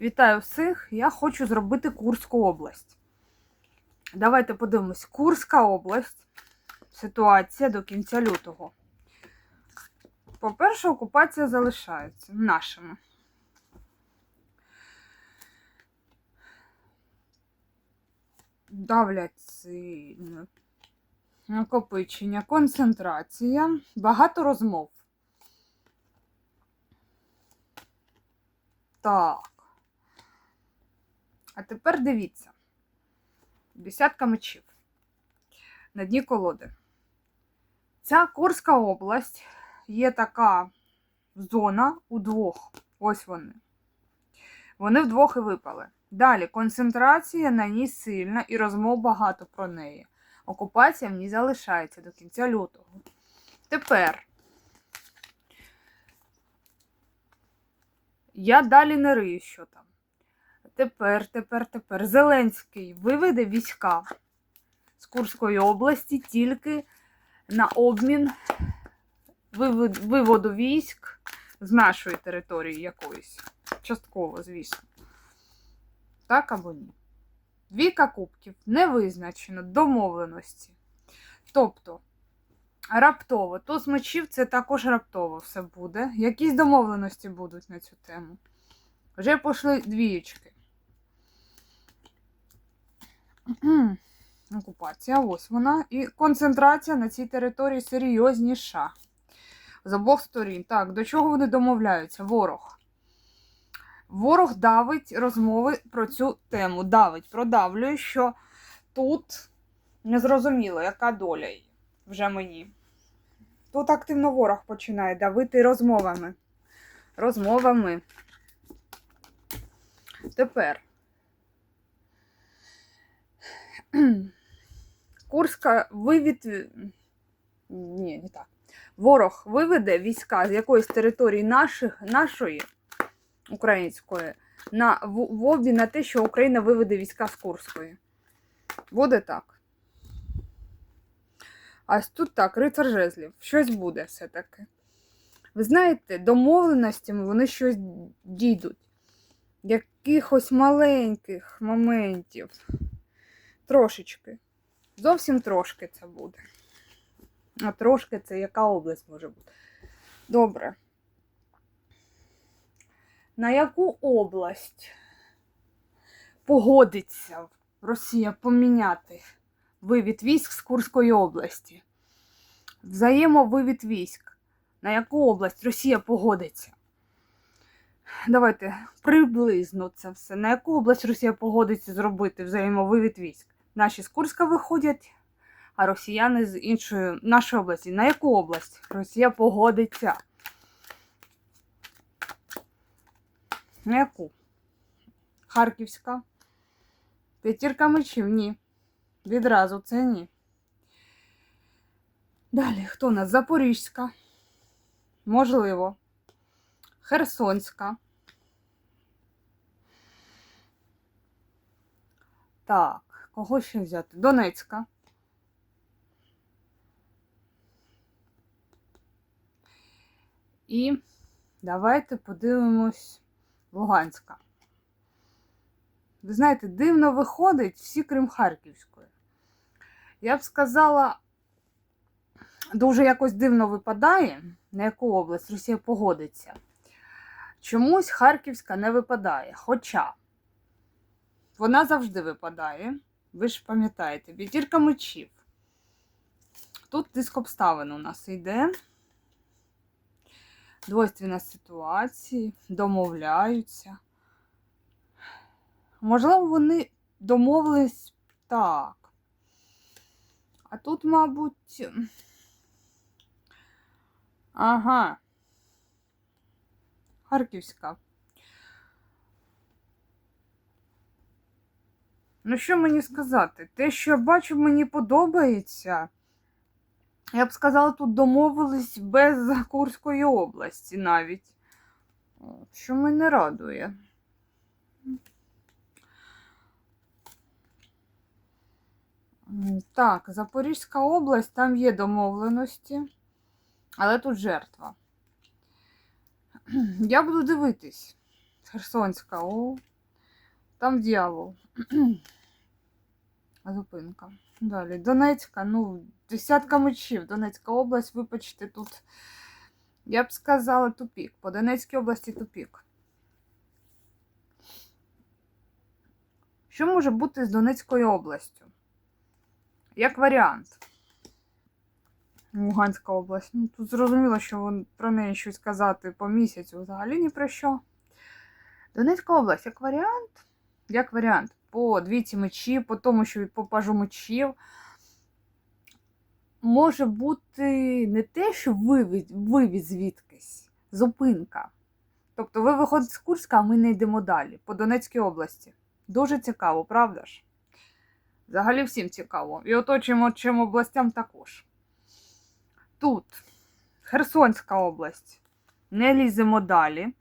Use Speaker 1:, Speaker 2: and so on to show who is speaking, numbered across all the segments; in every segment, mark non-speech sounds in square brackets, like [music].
Speaker 1: Вітаю всіх! Я хочу зробити Курську область. Давайте подивимось. Курська область. Ситуація до кінця лютого. По-перше, окупація залишається нашими. Давлять сильно. Накопичення, концентрація, багато розмов. Так. А тепер дивіться. Десятка мечів. На дні колоди. Ця Курська область є така зона у двох. Ось вони. Вони вдвох і випали. Далі концентрація на ній сильна і розмов багато про неї. Окупація в ній залишається до кінця лютого. Тепер я далі не рию, що там. Тепер, тепер, тепер. Зеленський виведе війська з Курської області тільки на обмін виводу військ з нашої території якоїсь. Частково, звісно. Так або ні. Двійка кубків не визначено домовленості. Тобто, раптово, туз мечів це також раптово все буде. Якісь домовленості будуть на цю тему. Вже пішли двієчки. Окупація, ось вона. І концентрація на цій території серйозніша. З обох сторін. Так, до чого вони домовляються? Ворог. Ворог давить розмови про цю тему. Давить, продавлює, що тут незрозуміло, яка доля її вже мені. Тут активно ворог починає давити розмовами. Розмовами. Тепер. [clears throat] Курська вивід. Ні, не так. Ворог виведе війська з якоїсь території наших, нашої української на, в, в обмін на те, що Україна виведе війська з Курської. Буде так. А тут так, рицар жезлів. Щось буде все-таки. Ви знаєте, домовленостями вони щось дійдуть. Якихось маленьких моментів. Трошечки. Зовсім трошки це буде. А трошки це яка область може бути? Добре. На яку область погодиться Росія поміняти вивід військ з Курської області? Взаємовивід військ. На яку область Росія погодиться? Давайте приблизно це все. На яку область Росія погодиться зробити взаємовивід військ? Наші з Курська виходять, а росіяни з іншої нашої області. На яку область Росія погодиться? На яку? Харківська. П'ятірка мечів? Ні. Відразу це ні. Далі, хто у нас? Запорізька. Можливо. Херсонська. Так, кого ще взяти? Донецька. І давайте подивимось Луганська. Ви знаєте, дивно виходить всі крім Харківської. Я б сказала, дуже якось дивно випадає, на яку область Росія погодиться. Чомусь Харківська не випадає. Хоча вона завжди випадає. Ви ж пам'ятаєте, п'ятірка мечів. Тут тиск обставин у нас йде. Двойственна ситуації, домовляються. Можливо, вони домовились так. А тут, мабуть. Ага. Харківська. Ну, що мені сказати? Те, що я бачу, мені подобається. Я б сказала, тут домовились без Курської області навіть. Що мене радує. Так, Запорізька область, там є домовленості, але тут жертва. Я буду дивитись. Херсонська, о. Там дьявол. Зупинка. Далі. Донецька, ну, десятка мечів. Донецька область, вибачте, тут. Я б сказала тупік. По Донецькій області тупік. Що може бути з Донецькою областю? Як варіант. Луганська область. Ну, тут зрозуміло, що про неї щось казати по місяцю взагалі ні про що. Донецька область, як варіант, як варіант, по двійці мечів, по тому, що по пажу мечів, може бути не те, що вивід, вивід звідкись, зупинка. Тобто ви виходите з Курська, а ми не йдемо далі, по Донецькій області. Дуже цікаво, правда ж? Взагалі всім цікаво. І оточуємо чим областям також. Тут Херсонська область. Не ліземо далі.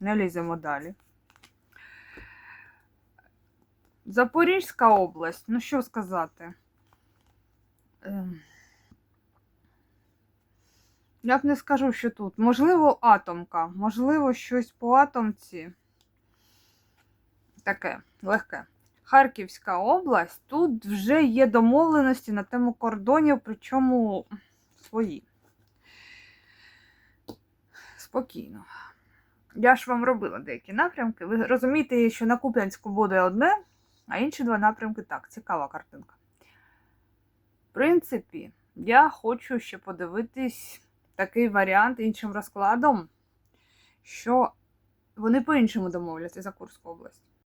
Speaker 1: Не ліземо далі. Запорізька область, ну що сказати? Ем, Я б не скажу, що тут. Можливо, атомка, можливо, щось по атомці. Таке, легке. Харківська область. Тут вже є домовленості на тему кордонів, причому свої. Спокійно. Я ж вам робила деякі напрямки. Ви розумієте, що на Куп'янську буде одне, а інші два напрямки так, цікава картинка. В принципі, я хочу ще подивитись такий варіант іншим розкладом, що вони по-іншому домовляться за Курську область.